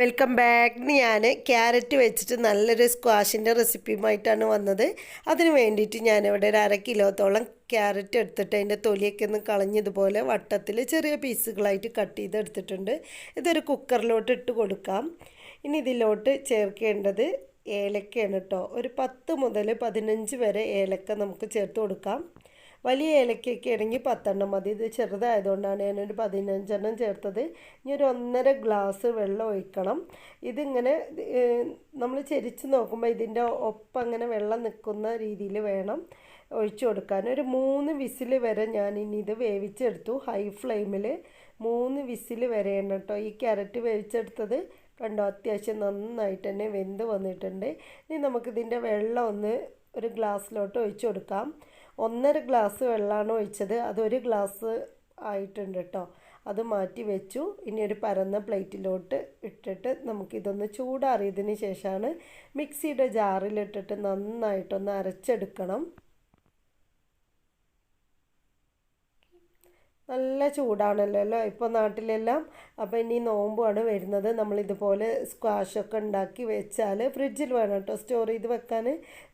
Welcome back. ഞാൻ carrot വെച്ചിട്ട് നല്ലൊരു സ്ക്വാഷിന്റെ റെസിപ്പിയുമായിട്ടാണ് വന്നത്. അതിന് വേണ്ടിയിട്ട് ഞാനിവിടെ ഒരു അര കിലോത്തോളം ക്യാരറ്റ് എടുത്തിട്ട് അതിന്റെ തൊലിയൊക്കെ ഒന്ന് കളഞ്ഞതുപോലെ വട്ടത്തിൽ ചെറിയ പീസുകളായിട്ട് കട്ട് ചെയ്തെടുത്തിട്ടുണ്ട്. ഇതൊരു കുക്കറിലോട്ട് ഇട്ട് കൊടുക്കാം. ഇനി ഇതിലോട്ട് ചേർക്കേണ്ടത് ഏലക്കയാണ് കേട്ടോ. ഒരു പത്ത് മുതൽ പതിനഞ്ച് വരെ ഏലക്ക നമുക്ക് ചേർത്ത് കൊടുക്കാം. വലിയ ഏലക്കയൊക്കെ ആണെങ്കിൽ പത്തെണ്ണം മതി. ഇത് ചെറുതായതുകൊണ്ടാണ് ഞാനൊരു പതിനഞ്ചെണ്ണം ചേർത്തത്. ഇനി ഒരു ഒന്നര ഗ്ലാസ് വെള്ളം ഒഴിക്കണം. ഇതിങ്ങനെ നമ്മൾ ചെരിച്ച് നോക്കുമ്പോൾ ഇതിന്റെ ഒപ്പം അങ്ങനെ വെള്ളം നിൽക്കുന്ന രീതിയിൽ വേണം ഒഴിച്ചു കൊടുക്കാൻ. ഒരു മൂന്ന് വിസിൽ വരെ ഞാൻ ഇനി ഇത് വേവിച്ചെടുത്തു. ഹൈ ഫ്ലെയിമിൽ മൂന്ന് വിസിൽ വരെയാണ് കേട്ടോ ഈ ക്യാരറ്റ് വേവിച്ചെടുത്തത്. കണ്ടോ അത്യാവശ്യം നന്നായിട്ട് തന്നെ വെന്ത് വന്നിട്ടുണ്ട്. ഇനി നമുക്കിതിന്റെ വെള്ളം ഒന്ന് ഒരു ഗ്ലാസ്സിലോട്ട് ഒഴിച്ചു കൊടുക്കാം. ഒന്നര ഗ്ലാസ് വെള്ളമാണ് ഒഴിച്ചത്. അതൊരു ഗ്ലാസ് ആയിട്ടുണ്ട് കേട്ടോ അത് മാറ്റി വെച്ചു. ഇനി ഒരു പരന്ന പ്ലേറ്റിലോട്ട് ഇട്ടിട്ട് നമുക്കിതൊന്ന് ചൂടാറിയതിന് ശേഷമാണ് മിക്സിയുടെ ജാറിലിട്ടിട്ട് നന്നായിട്ടൊന്ന് അരച്ചെടുക്കണം. നല്ല ചൂടാണല്ലോ അല്ലേ? ഇപ്പോൾ നാട്ടിലെല്ലാം അപ്പോൾ ഇനി നോമ്പുമാണ് വരുന്നത്. നമ്മളിതുപോലെ സ്ക്വാഷൊക്കെ ഉണ്ടാക്കി വെച്ചാൽ ഫ്രിഡ്ജിൽ വേണം കേട്ടോ. സ്റ്റോർ ചെയ്ത് വെക്കാൻ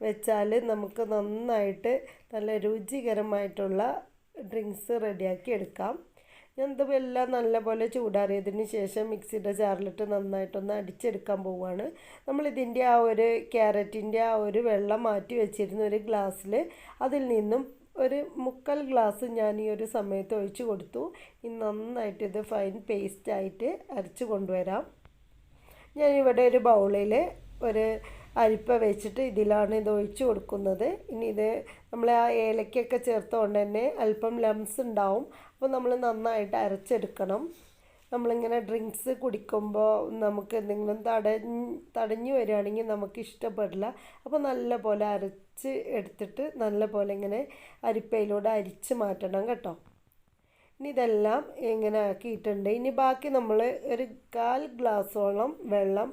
വെച്ചാൽ നമുക്ക് നന്നായിട്ട് നല്ല രുചികരമായിട്ടുള്ള ഡ്രിങ്ക്സ് റെഡിയാക്കി എടുക്കാം. ഞാൻ ഇതെല്ലാം നല്ലപോലെ ചൂടാറിയതിന് ശേഷം മിക്സിയുടെ ജാറിലിട്ട് നന്നായിട്ടൊന്ന് അടിച്ചെടുക്കാൻ പോവുകയാണ് നമ്മളിതിന്റെ ആ ഒരു ക്യാരറ്റിന്റെ ആ ഒരു വെള്ളം മാറ്റി വെച്ചിരുന്ന ഒരു ഗ്ലാസ്സിൽ അതിൽ നിന്നും ഒരു മുക്കാൽ ഗ്ലാസ് ഞാൻ ഈ ഒരു സമയത്ത് ഒഴിച്ച് കൊടുത്തു. ഇനി നന്നായിട്ട് ഇത് ഫൈൻ പേസ്റ്റായിട്ട് അരച്ച് കൊണ്ടുവരാം. ഞാൻ ഇവിടെ ഒരു ബൗളിൽ ഒരു അരിപ്പ വെച്ചിട്ട് ഇതിലാണ് ഇത് ഒഴിച്ച് കൊടുക്കുന്നത്. ഇനി ഇത് നമ്മൾ ആ ഏലക്കൊക്കെ ചേർത്തുകൊണ്ട് തന്നെ അല്പം ലംസ് ഉണ്ടാവും. അപ്പോൾ നമ്മൾ നന്നായിട്ട് അരച്ചെടുക്കണം. നമ്മളിങ്ങനെ ഡ്രിങ്ക്സ് കുടിക്കുമ്പോൾ നമുക്ക് എന്തെങ്കിലും തടഞ്ഞ് തടഞ്ഞു വരികയാണെങ്കിൽ നമുക്ക് ഇഷ്ടപ്പെടില്ല അപ്പോൾ നല്ല പോലെ അരച്ച് എടുത്തിട്ട് നല്ല പോലെ ഇങ്ങനെ അരിപ്പയിലൂടെ അരിച്ച് മാറ്റണം കേട്ടോ. ഇനി ഇതെല്ലാം ഇങ്ങനെ ആക്കിയിട്ടുണ്ട്. ഇനി ബാക്കി നമ്മൾ ഒരു കാൽ ഗ്ലാസ്സോളം വെള്ളം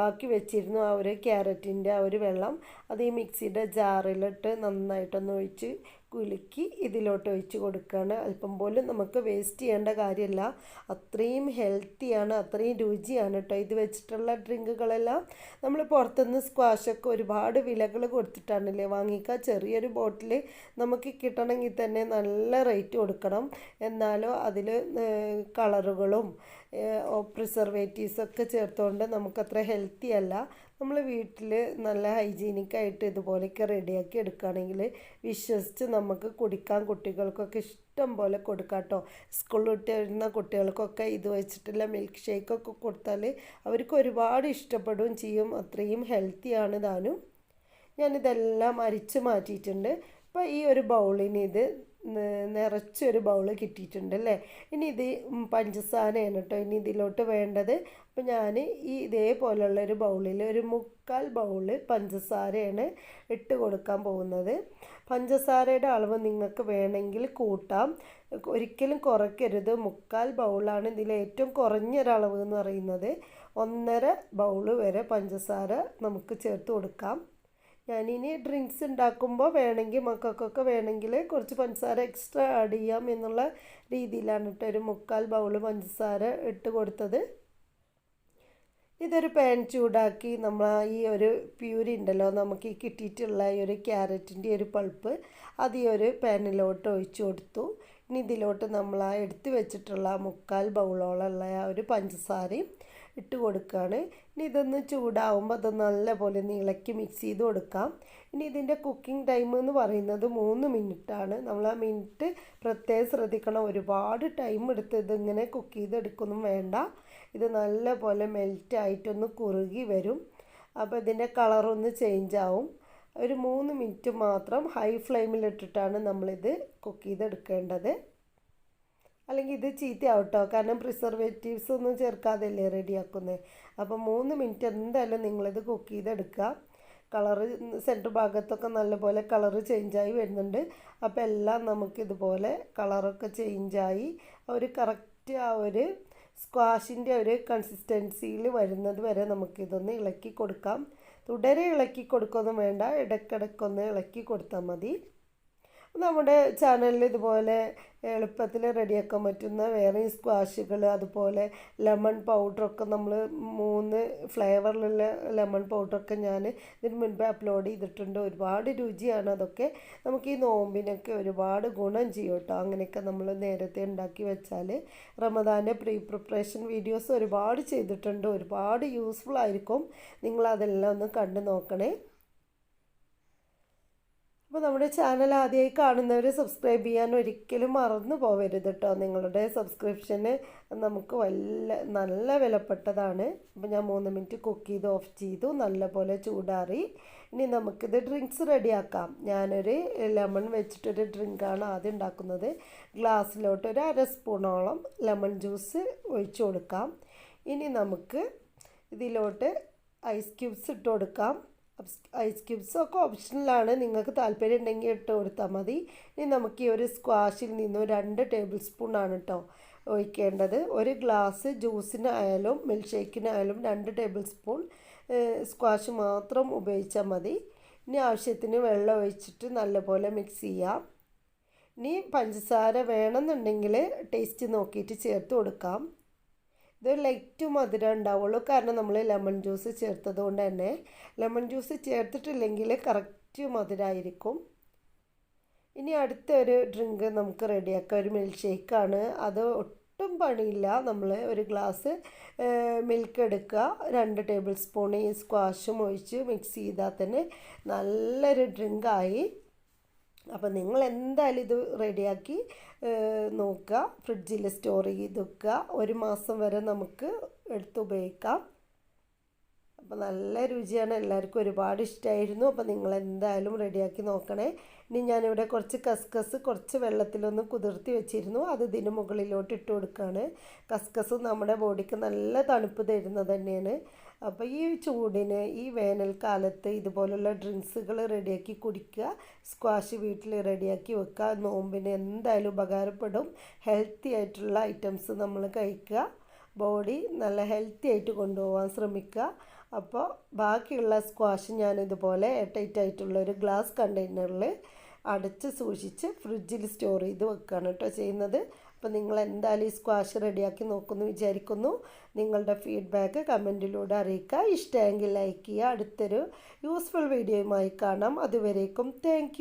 ബാക്കി വെച്ചിരുന്നു. ആ ഒരു ക്യാരറ്റിന്റെ ആ ഒരു വെള്ളം അത് ഈ മിക്സിയുടെ ജാറിലിട്ട് നന്നായിട്ടൊന്ന് ഒഴിച്ച് കുലുക്കി ഇതിലോട്ട് ഒഴിച്ച് കൊടുക്കുകയാണ്. അല്പം പോലും നമുക്ക് വേസ്റ്റ് ചെയ്യേണ്ട കാര്യമല്ല. അത്രയും ഹെൽത്തിയാണ് അത്രയും രുചിയാണ് കേട്ടോ ഇത് വെച്ചിട്ടുള്ള ഡ്രിങ്കുകളെല്ലാം നമ്മൾ പുറത്തുനിന്ന് സ്ക്വാഷൊക്കെ ഒരുപാട് വിലകൾ കൊടുത്തിട്ടാണല്ലേ വാങ്ങിക്കുക. ചെറിയൊരു ബോട്ടിൽ നമുക്ക് കിട്ടണമെങ്കിൽ തന്നെ നല്ല റേറ്റ് കൊടുക്കണം. എന്നാലോ അതിൽ കളറുകളും പ്രിസർവേറ്റീവ്സൊക്കെ ചേർത്തുകൊണ്ട് നമുക്കത്ര ഹെൽത്തി അല്ല. നമ്മൾ വീട്ടിൽ നല്ല ഹൈജീനിക്കായിട്ട് ഇതുപോലെയൊക്കെ റെഡിയാക്കി എടുക്കുകയാണെങ്കിൽ വിശ്വസിച്ച് നമുക്ക് കുടിക്കാൻ കുട്ടികൾക്കൊക്കെ ഇഷ്ടം പോലെ കൊടുക്കാം കേട്ടോ സ്കൂളിൽ വിട്ട് വരുന്ന കുട്ടികൾക്കൊക്കെ ഇത് വെച്ചിട്ടുള്ള മിൽക്ക് ഷേക്കൊക്കെ കൊടുത്താൽ അവർക്ക് ഒരുപാട് ഇഷ്ടപ്പെടുകയും ചെയ്യും. അത്രയും ഹെൽത്തിയാണ് താനും ഞാനിതെല്ലാം അരിച്ച് മാറ്റിയിട്ടുണ്ട്. അപ്പോൾ ഈ ഒരു ബൗളിന് ഇത് നിറച്ചൊരു ബൗൾ കിട്ടിയിട്ടുണ്ട് അല്ലേ ഇനി ഇത് പഞ്ചസാരയാണ് കേട്ടോ ഇനി ഇതിലോട്ട് വേണ്ടത്. അപ്പോൾ ഞാൻ ഈ ഇതേപോലുള്ളൊരു ബൗളിൽ ഒരു മുക്കാൽ ബൗൾ പഞ്ചസാരയാണ് ഇട്ട് കൊടുക്കാൻ പോകുന്നത്. പഞ്ചസാരയുടെ അളവ് നിങ്ങൾക്ക് വേണമെങ്കിൽ കൂട്ടാം. ഒരിക്കലും കുറയ്ക്കരുത്. മുക്കാൽ ബൗളാണ് ഇതിൽ ഏറ്റവും കുറഞ്ഞൊരളവ് എന്ന് പറയുന്നത്. ഒന്നര ബൗൾ വരെ പഞ്ചസാര നമുക്ക് ചേർത്ത് കൊടുക്കാം. ഞാനിനി ഡ്രിങ്ക്സ് ഉണ്ടാക്കുമ്പോൾ വേണമെങ്കിൽ മക്കൾക്കൊക്കെ വേണമെങ്കിൽ കുറച്ച് പഞ്ചസാര എക്സ്ട്രാ ആഡ് ചെയ്യാം എന്നുള്ള രീതിയിലാണ് കേട്ടോ ഒരു മുക്കാൽ ബൗൾ പഞ്ചസാര ഇട്ട് കൊടുത്തത്. ഇതൊരു പാൻ ചൂടാക്കി നമ്മൾ ഈ ഒരു പ്യൂരി ഉണ്ടല്ലോ നമുക്ക് ഈ കിട്ടിയിട്ടുള്ള ഈ ഒരു ക്യാരറ്റിന്റെ ഒരു പൾപ്പ് അത് ഈ ഒരു പാനിലോട്ട് ഒഴിച്ചു കൊടുത്തു. ഇനി ഇതിലോട്ട് നമ്മൾ ആ എടുത്തു വെച്ചിട്ടുള്ള മുക്കാൽ ബൗളോളമുള്ള ആ ഒരു പഞ്ചസാരയും ഇട്ട് കൊടുക്കുകയാണ് ഇനി ഇതൊന്ന് ചൂടാവുമ്പോൾ അത് നല്ലപോലെ ഒന്ന് ഇളക്കി മിക്സ് ചെയ്ത് കൊടുക്കാം. ഇനി ഇതിന്റെ കുക്കിംഗ് ടൈം എന്ന് പറയുന്നത് മൂന്ന് മിനിറ്റാണ് നമ്മൾ ആ മിനിറ്റ് പ്രത്യേകം ശ്രദ്ധിക്കണം. ഒരുപാട് ടൈം എടുത്ത് ഇതിങ്ങനെ കുക്ക് ചെയ്തെടുക്കൊന്നും വേണ്ട. ഇത് നല്ലപോലെ മെൽറ്റ് ആയിട്ടൊന്ന് കുറുകി വരും. അപ്പോൾ ഇതിന്റെ കളറൊന്ന് ചേഞ്ച് ആവും. ഒരു മൂന്ന് മിനിറ്റ് മാത്രം ഹൈ ഫ്ലെയിമിലിട്ടിട്ടാണ് നമ്മളിത് കുക്ക് ചെയ്തെടുക്കേണ്ടത്. അല്ലെങ്കിൽ ഇത് ചീത്തയാവട്ടോ. കാരണം പ്രിസർവേറ്റീവ്സ് ഒന്നും ചേർക്കാതല്ലേ റെഡിയാക്കുന്നത് അപ്പോൾ മൂന്ന് മിനിറ്റ് എന്തായാലും നിങ്ങളിത് കുക്ക് ചെയ്തെടുക്കുക. കളറ് സെന്റർ ഭാഗത്തൊക്കെ നല്ലപോലെ കളറ് ചേഞ്ചായി വരുന്നുണ്ട്. അപ്പോൾ എല്ലാം നമുക്കിതുപോലെ കളറൊക്കെ ചേഞ്ചായി ഒരു കറക്റ്റ് ആ ഒരു സ്ക്വാഷിന്റെ ഒരു കൺസിസ്റ്റൻസിയിൽ വരുന്നത് വരെ നമുക്കിതൊന്ന് ഇളക്കി കൊടുക്കാം. തുടരെ ഇളക്കി കൊടുക്കൊന്നും വേണ്ട. ഇടയ്ക്കിടയ്ക്കൊന്ന് ഇളക്കി കൊടുത്താൽ മതി. നമ്മുടെ ചാനലിൽ ഇതുപോലെ എളുപ്പത്തിൽ റെഡിയാക്കാൻ പറ്റുന്ന വേറെ സ്ക്വാഷുകൾ അതുപോലെ ലെമൺ പൗഡറൊക്കെ നമ്മൾ മൂന്ന് ഫ്ലേവറിലുള്ള ലെമൺ പൗഡറൊക്കെ ഞാൻ ഇതിന് മുൻപ് അപ്ലോഡ് ചെയ്തിട്ടുണ്ട്. ഒരുപാട് രുചിയാണ് അതൊക്കെ. നമുക്ക് ഈ നോമ്പിനൊക്കെ ഒരുപാട് ഗുണം ചെയ്യും കേട്ടോ അങ്ങനെയൊക്കെ നമ്മൾ നേരത്തെ ഉണ്ടാക്കി വെച്ചാൽ റമദാന്റെ പ്രീ പ്രിപ്പറേഷൻ വീഡിയോസ് ഒരുപാട് ചെയ്തിട്ടുണ്ട്. ഒരുപാട് യൂസ്ഫുൾ ആയിരിക്കും. നിങ്ങളതെല്ലാം ഒന്ന് കണ്ടു നോക്കണേ. അപ്പോൾ നമ്മുടെ ചാനൽ ആദ്യമായി കാണുന്നവർ സബ്സ്ക്രൈബ് ചെയ്യാൻ ഒരിക്കലും മറന്നു പോകരുത് കേട്ടോ നിങ്ങളുടെ സബ്സ്ക്രിപ്ഷന് നമുക്ക് വല്ല നല്ല വിലപ്പെട്ടതാണ്. അപ്പോൾ ഞാൻ മൂന്ന് മിനിറ്റ് കുക്ക് ചെയ്ത് ഓഫ് ചെയ്തു നല്ലപോലെ ചൂടാറി. ഇനി നമുക്കിത് ഡ്രിങ്ക്സ് റെഡിയാക്കാം ഞാനൊരു ലെമൺ വെച്ചിട്ടൊരു ഡ്രിങ്കാണ് ആദ്യം ഉണ്ടാക്കുന്നത്. ഗ്ലാസ്സിലോട്ട് ഒരു അര സ്പൂണോളം ലെമൺ ജ്യൂസ് ഒഴിച്ചു കൊടുക്കാം. ഇനി നമുക്ക് ഇതിലോട്ട് ഐസ് ക്യൂബ്സ് ഇട്ട് കൊടുക്കാം. ഐസ് ക്യൂബ്സൊക്കെ ഓപ്ഷനിലാണ് നിങ്ങൾക്ക് താല്പര്യം ഉണ്ടെങ്കിൽ ഇട്ട് കൊടുത്താൽ മതി. ഇനി നമുക്ക് ഈ ഒരു സ്ക്വാഷിൽ നിന്നും രണ്ട് ടേബിൾ സ്പൂണാണ് കേട്ടോ ഒഴിക്കേണ്ടത്. ഒരു ഗ്ലാസ് ജ്യൂസിനായാലും മിൽക്ക് ഷേക്കിനായാലും രണ്ട് ടേബിൾ സ്പൂൺ സ്ക്വാഷ് മാത്രം ഉപയോഗിച്ചാൽ മതി. ഇനി ആവശ്യത്തിന് വെള്ളം ഒഴിച്ചിട്ട് നല്ലപോലെ മിക്സ് ചെയ്യാം. ഇനി പഞ്ചസാര വേണമെന്നുണ്ടെങ്കിൽ ടേസ്റ്റ് നോക്കിയിട്ട് ചേർത്ത് കൊടുക്കാം. ഇത് ലൈറ്റ് മധുരം ഉണ്ടാവുള്ളൂ. കാരണം നമ്മൾ ലെമൺ ജ്യൂസ് ചേർത്തത് കൊണ്ട് തന്നെ ലെമൺ ജ്യൂസ് ചേർത്തിട്ടില്ലെങ്കിൽ കറക്റ്റ് മധുരമായിരിക്കും ഇനി അടുത്ത ഒരു ഡ്രിങ്ക് നമുക്ക് റെഡിയാക്കാം ഒരു മിൽക്ക് ഷേക്കാണ് അത് ഒട്ടും പണിയില്ല. നമ്മൾ ഒരു ഗ്ലാസ് മിൽക്ക് എടുക്കുക. രണ്ട് ടേബിൾ സ്പൂൺ ഈ സ്ക്വാഷും ഒഴിച്ച് മിക്സ് ചെയ്താൽ തന്നെ നല്ലൊരു ഡ്രിങ്കായി അപ്പോൾ നിങ്ങൾ എന്തായാലും ഇത് റെഡിയാക്കി നോക്കുക ഫ്രിഡ്ജിൽ സ്റ്റോർ ചെയ്ത് വെക്കുക. ഒരു മാസം വരെ നമുക്ക് എടുത്ത് ഉപയോഗിക്കാം. അപ്പോൾ നല്ല രുചിയാണ്. എല്ലാവർക്കും ഒരുപാട് ഇഷ്ടമായിരുന്നു അപ്പോൾ നിങ്ങൾ എന്തായാലും റെഡിയാക്കി നോക്കണേ. ഇനി ഞാനിവിടെ കുറച്ച് കസ്കസ് കുറച്ച് വെള്ളത്തിലൊന്ന് കുതിർത്തി വെച്ചിരുന്നു. അത് ഇതിന് മുകളിലോട്ട് ഇട്ട് കൊടുക്കുകയാണ് കസ്കസ് നമ്മുടെ ബോഡിക്ക് നല്ല തണുപ്പ് തരുന്നത് തന്നെയാണ്. അപ്പോൾ ഈ ചൂടിന് ഈ വേനൽക്കാലത്ത് ഇതുപോലുള്ള ഡ്രിങ്ക്സുകൾ റെഡിയാക്കി കുടിക്കുക. സ്ക്വാഷ് വീട്ടിൽ റെഡിയാക്കി വെക്കുക. നോമ്പിന് എന്തായാലും ഉപകാരപ്പെടും. ഹെൽത്തി ആയിട്ടുള്ള ഐറ്റംസ് നമ്മൾ കഴിക്കുക. ബോഡി നല്ല ഹെൽത്തി ആയിട്ട് കൊണ്ടുപോകാൻ ശ്രമിക്കുക. അപ്പോൾ ബാക്കിയുള്ള സ്ക്വാഷ് ഞാനിതുപോലെ ടൈറ്റ് ആയിട്ടുള്ള ഒരു ഗ്ലാസ് കണ്ടെയ്നറിൽ അടച്ച് സൂക്ഷിച്ച് ഫ്രിഡ്ജിൽ സ്റ്റോർ ചെയ്ത് വെക്കുകയാണ് കേട്ടോ ചെയ്യുന്നത്. അപ്പോൾ നിങ്ങൾ എന്തായാലും ഈ സ്ക്വാഷ് റെഡിയാക്കി നോക്കുമെന്ന് വിചാരിക്കുന്നു. നിങ്ങളുടെ ഫീഡ്ബാക്ക് കമന്റിലൂടെ അറിയിക്കുക. ഇഷ്ടമെങ്കിൽ ലൈക്ക് ചെയ്യുക. അടുത്തൊരു യൂസ്ഫുൾ വീഡിയോയുമായി കാണാം. അതുവരേക്കും താങ്ക്